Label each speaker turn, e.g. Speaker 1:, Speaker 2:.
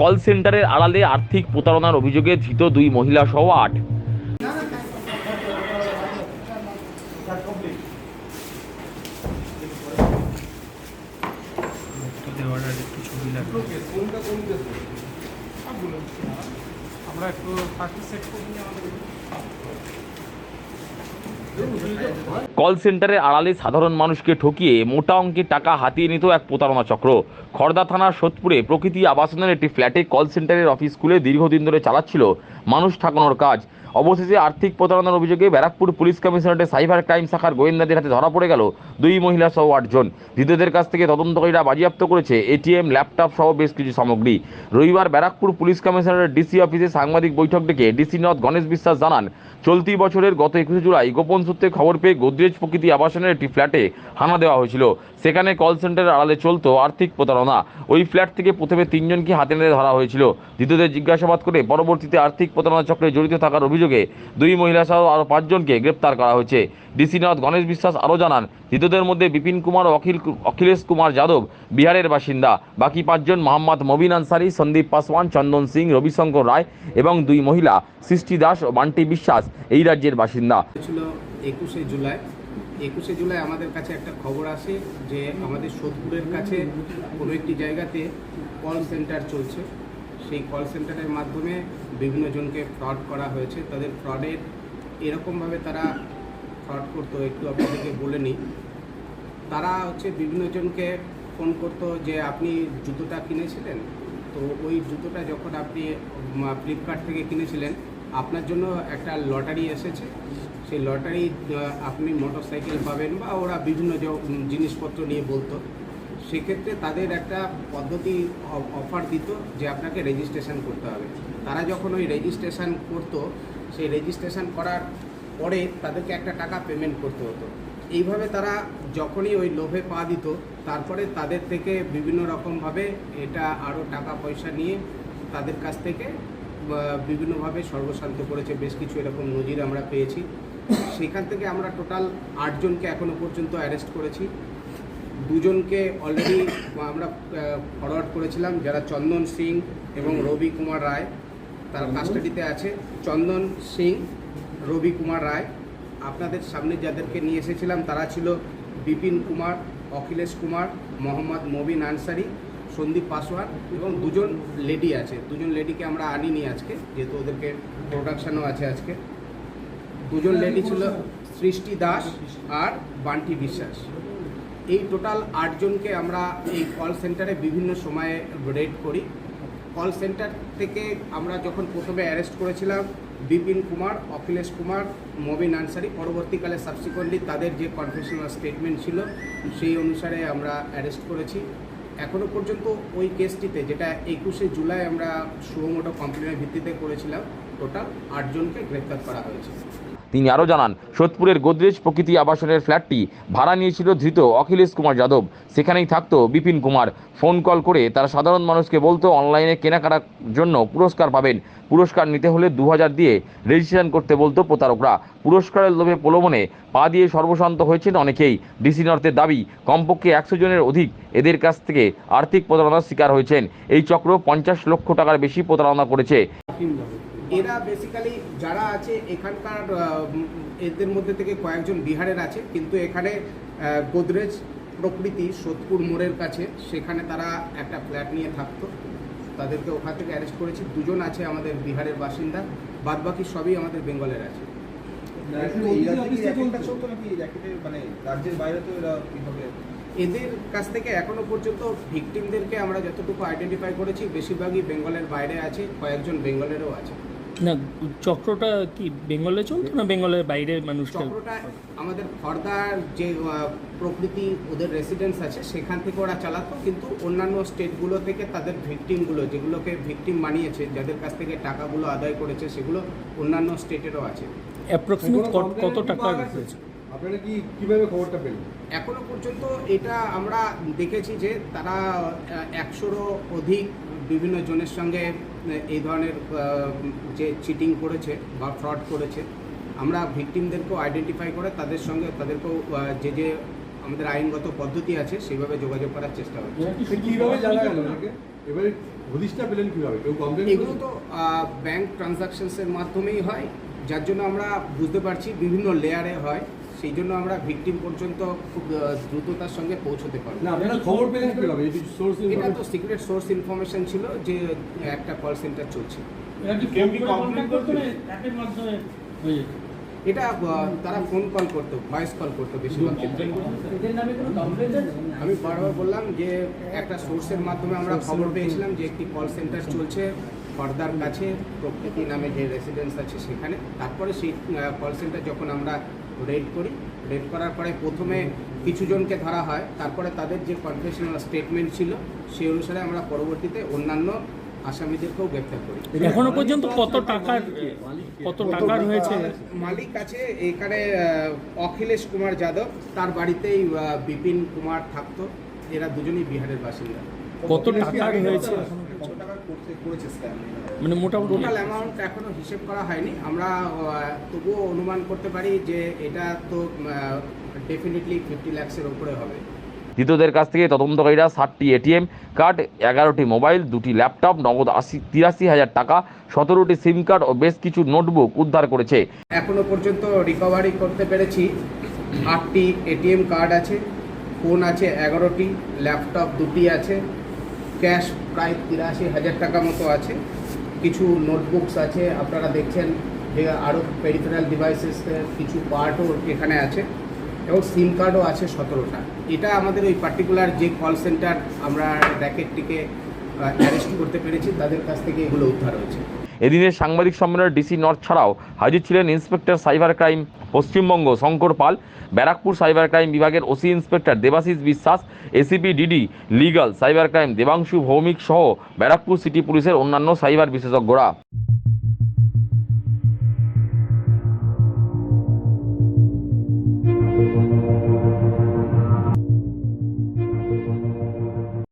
Speaker 1: Call সেন্টারের আড়ালে আর্থিক প্রতারণার অভিযোগে ধৃত দুই মহিলা সহ আট।
Speaker 2: আমরা একটু সেট করে আমাদের।
Speaker 1: কল সেন্টারের আড়ালে সাধারণ মানুষকে ঠকিয়ে মোটা অঙ্কের টাকা হাতিয়ে নিত এক প্রতারণা চক্র। খড়দা থানার সোদপুরে প্রকৃতি আবাসনের একটি ফ্ল্যাটে কল সেন্টারের অফিস খুলে দীর্ঘদিন ধরে চালাচ্ছিল মানুষ ঠাকানোর কাজ। অবশেষে আর্থিক প্রতারণার অভিযোগে ব্যারাকপুর পুলিশ কমিশনারেটের সাইবার ক্রাইম শাখার গোয়েন্দাদের হাতে ধরা পড়ে গেল দুই মহিলা সহ আটজন। ধৃতদের কাছ থেকে তদন্তকারীরা বাজেয়াপ্ত করেছে এটিএম, ল্যাপটপ সহ বেশ কিছু সামগ্রী। রবিবার ব্যারাকপুর পুলিশ কমিশনারের ডিসি অফিসে সাংবাদিক বৈঠক ডেকে ডিসি নথ গণেশ বিশ্বাস জানান চলতি বছরের গত একুশে জুলাই গোপন সূত্রে খবর পেয়ে গোদরেজ প্রকৃতি আবাসনের একটি ফ্ল্যাটে হানা দেওয়া হয়েছিল। সেখানে কল সেন্টারের আড়ালে চলত আর্থিক প্রতারণা। ওই ফ্ল্যাট থেকে প্রথমে তিনজনকে হাতে নিয়ে ধরা হয়েছিল। ধৃতদের জিজ্ঞাসাবাদ করে পরবর্তীতে আর্থিক প্রতারণা চক্রে জড়িত থাকার অভিযোগে দুই মহিলা সহ আরও পাঁচজনকে গ্রেপ্তার করা হয়েছে। ডিসি নথ গণেশ বিশ্বাস আরও জানান, ধৃতদের মধ্যে বিপিন কুমার ও অখিল অখিলেশ কুমার যাদব, বিহারের বাসিন্দা। বাকি পাঁচজন মোহাম্মদ মবিন আনসারি, সন্দীপ পাসওয়ান, চন্দন সিং, রবিশঙ্কর রায় এবং দুই মহিলা সৃষ্টি দাস ও বান্টি বিশ্বাস। এই রাজ্যের বাসিন্দা।
Speaker 3: ছিল একুশে জুলাই। একুশে জুলাই আমাদের কাছে একটা খবর আসে যে আমাদের সোদপুরের কাছে কোনো একটি জায়গাতে কল সেন্টার চলছে। সেই কল সেন্টারের মাধ্যমে বিভিন্ন জনকে ফ্রড করা হয়েছে। তাদের ফ্রডের এরকমভাবে তারা ফ্রড করতো, একটু আপনাদেরকে বলে নিই। তারা হচ্ছে বিভিন্ন জনকে ফোন করতো যে, আপনি জুতোটা কিনেছিলেন? তো ওই জুতোটা যখন আপনি ফ্লিপকার্ট থেকে কিনেছিলেন আপনার জন্য একটা লটারি এসেছে। সেই লটারি আপনি মোটর সাইকেল পাবেন বা ওরা বিভিন্ন জিনিসপত্র নিয়ে বলতো, সেক্ষেত্রে তাদের একটা পদ্ধতি অফার দিত যে আপনাকে রেজিস্ট্রেশন করতে হবে। তারা যখন ওই রেজিস্ট্রেশন করতো, সেই রেজিস্ট্রেশন করার পরে তাদেরকে একটা টাকা পেমেন্ট করতে হতো। এইভাবে তারা যখনই ওই লোভে পা দিত, তারপরে তাদের থেকে বিভিন্ন রকমভাবে এটা আরও টাকা পয়সা নিয়ে তাদের কাছ থেকে বিভিন্নভাবে সর্বশান্ত করেছে বেশ কিছু এরকম নজির আমরা পেয়েছি। সেখান থেকে আমরা টোটাল আটজনকে এখনও পর্যন্ত অ্যারেস্ট করেছি। দুজনকে অলরেডি আমরা ফরওয়ার্ড করেছিলাম যারা চন্দন সিং এবং রবি কুমার রায় তার কাস্টাডিতে আছে। চন্দন সিং রবি কুমার রায় আপনাদের সামনে যাদেরকে নিয়ে এসেছিলাম তারা ছিল বিপিন কুমার অখিলেশ কুমার মোহাম্মদ মবিন আনসারি সন্দীপ পাসওয়ান এবং দুজন লেডি আছে। দুজন লেডিকে আমরা আনিনি আজকে যেহেতু ওদেরকে প্রোডাকশনও আছে আজকে। দুজন লেডি ছিল সৃষ্টি দাস আর বান্টি বিশ্বাস। এই টোটাল আটজনকে আমরা এই কল সেন্টারে বিভিন্ন সময়ে রেড করি। কল সেন্টার থেকে আমরা যখন প্রথমে অ্যারেস্ট করেছিলাম বিপিন কুমার অখিলেশ কুমার মবিন আনসারি পরবর্তীকালে সাবসিকুয়েন্টলি তাদের যে কনফেশনাল স্টেটমেন্ট ছিল সেই অনুসারে আমরা অ্যারেস্ট করেছি। এখনও পর্যন্ত ওই কেসটিতে, যেটা একুশে জুলাই আমরা সুমোটো কমপ্লেনের ভিত্তিতে করেছিলাম টোটাল আটজনকে গ্রেপ্তার করা হয়েছে।
Speaker 1: তিনি আরও জানান, সোদপুরের গোদরেজ প্রকৃতি আবাসনের ফ্ল্যাটটি ভাড়া নিয়েছিল ধৃত অখিলেশ কুমার যাদব। সেখানেই থাকত বিপিন কুমার। ফোন কল করে তারা সাধারণ মানুষকে বলতো, অনলাইনে কেনাকাটার জন্য পুরস্কার পাবেন। পুরস্কার নিতে হলে দু হাজার দিয়ে রেজিস্ট্রেশন করতে বলতো প্রতারকরা। পুরস্কারের লোভে প্রলোভনে পা দিয়ে সর্বশান্ত হয়েছেন অনেকেই। ডিসি নর্থের দাবি, কমপক্ষে একশো জনের অধিক এদের কাছ থেকে আর্থিক প্রতারণার শিকার হয়েছেন। এই চক্র পঞ্চাশ লক্ষ টাকার বেশি প্রতারণা করেছে।
Speaker 3: এরা বেসিক্যালি যারা আছে এখানকার এদের মধ্যে থেকে কয়েকজন বিহারের আছে কিন্তু এখানে গোদরেজ প্রকৃতি সোদপুর মোড়ের কাছে সেখানে তারা একটা ফ্ল্যাট নিয়ে থাকতো। তাদেরকে ওখান থেকে অ্যারেস্ট করেছি। দুজন আছে আমাদের বিহারের বাসিন্দা বাদ বাকি সবই আমাদের বেঙ্গলের আছে।
Speaker 2: মানে রাজ্যের বাইরে তো এরা কীভাবে?
Speaker 3: এদের কাছ থেকে এখনও পর্যন্ত ভিকটিমদেরকে আমরা যতটুকু আইডেন্টিফাই করেছি বেশিরভাগই বেঙ্গলের বাইরে আছে কয়েকজন বেঙ্গলেরও আছে।
Speaker 4: না চক্রটা কি বেঙ্গলে চলতো না বেঙ্গলের বাইরে মানুষকে?
Speaker 3: চক্রটা আমাদের খর্দার যে প্রকৃতি ওদের রেসিডেন্স আছে সেখান থেকে ওরা চালাতো কিন্তু অন্যান্য স্টেটগুলো থেকে তাদের ভিকটিমগুলো যেগুলোকে ভিকটিম বানিয়েছে যাদের কাছ থেকে টাকাগুলো আদায় করেছে সেগুলো অন্যান্য স্টেটেরও আছে।
Speaker 4: অ্যাপ্রক্সিমেট কত টাকা হয়েছে?
Speaker 2: আপনারা কি কীভাবে খবরটা পেলেন?
Speaker 3: এখনও পর্যন্ত এটা আমরা দেখেছি যে তারা একশোরও অধিক বিভিন্ন জনের সঙ্গে এই ধরনের যে চিটিং করেছে বা ফ্রড করেছে আমরা ভিকটিমদেরকেও আইডেন্টিফাই করে তাদের সঙ্গে তাদেরকেও যে যে আমাদের আইনগত পদ্ধতি আছে সেইভাবে যোগাযোগ করার চেষ্টা হচ্ছে।
Speaker 5: এবারে হদিশটা পেলেন কীভাবে? কেউ কমপ্লেন
Speaker 3: এগুলো তো ব্যাংক ট্রানজাকশনসের মাধ্যমেই হয় যার জন্য আমরা বুঝতে পারছি বিভিন্ন লেয়ারে হয়। সেই জন্য আমরা ভিকটিম পর্যন্ত খুব দ্রুততার সঙ্গে পৌঁছতে পারব।
Speaker 5: না আপনারা খবর পেলেন কীভাবে? সোর্স
Speaker 3: এটা তো সিক্রেট সোর্স ইনফরমেশন ছিল যে একটা কল সেন্টার চলছে। এটা তারা ফোন কল করতো ভয়েস কল করতো বেশিরভাগ ক্ষেত্রে। আমি বারবার বললাম যে একটা সোর্সের মাধ্যমে আমরা খবর পেয়েছিলাম যে একটি কল সেন্টার চলছে পর্দার কাছে প্রকৃতি নামে যে রেসিডেন্স আছে সেখানে। তারপরে সেই কল সেন্টার যখন আমরা রেড করি। রেড করার পরে প্রথমে কিছু জনকে ধরা হয় তারপরে তাদের যে কনফেশনাল স্টেটমেন্ট ছিল সেই অনুসারে আমরা পরবর্তীতে অন্যান্য আসামিদেরকেও গ্রেপ্তার করি।
Speaker 4: এখনও পর্যন্ত কত টাকার কত টাকার হয়েছে?
Speaker 3: মালিক আছে এখানে অখিলেশ কুমার যাদব তার বাড়িতেই বিপিন কুমার থাকতো। এরা দুজনেই বিহারের বাসিন্দা।
Speaker 4: কত টাকার হয়েছে? মানে মোটামুটি
Speaker 3: টোটাল অ্যামাউন্ট এখনও হিসেব করা হয়নি। আমরা তবুও অনুমান করতে পারি যে এটা তো ডেফিনেটলি ফিফটি ল্যাক্সের উপরে হবে।
Speaker 1: ধৃতদের কাছ থেকে তদন্তকারীরা ষাটটি এটিএম কার্ড এগারোটি মোবাইল দুটি ল্যাপটপ নগদ আশি তিরাশি হাজার টাকা সতেরোটি সিম কার্ড ও বেশ কিছু নোটবুক উদ্ধার করেছে।
Speaker 3: এখনও পর্যন্ত রিকভারি করতে পেরেছি। আটটি এটিএম কার্ড আছে ফোন আছে এগারোটি ল্যাপটপ দুটি আছে। ক্যাশ প্রায় তিরাশি হাজার টাকা মতো আছে। কিছু নোটবুকস আছে, আপনারা দেখছেন যে আরও পেরিফেরাল ডিভাইসেসের কিছু পার্টও এখানে আছে এবং সিম কার্ডও আছে সতেরোটা। এটা আমাদের ওই পার্টিকুলার যে কল সেন্টার আমরা র্যাকেটটিকে অ্যারেস্ট করতে পেরেছি, তাদের কাছ থেকে এগুলো উদ্ধার হয়েছে।
Speaker 1: এদিনের সাংবাদিক সম্মেলনে ডিসি নর্থ ছাড়াও হাজির ছিলেন inspector cyber crime Paschimbanga Shankar Pal, Barrackpore cyber crime বিভাগের OC inspector Debashis Biswas, ACP DD legal cyber crime Debangshu Bhowmik সহ ব্যারাকপুর সিটি পুলিশের অন্যান্য সাইবার বিশেষজ্ঞরা।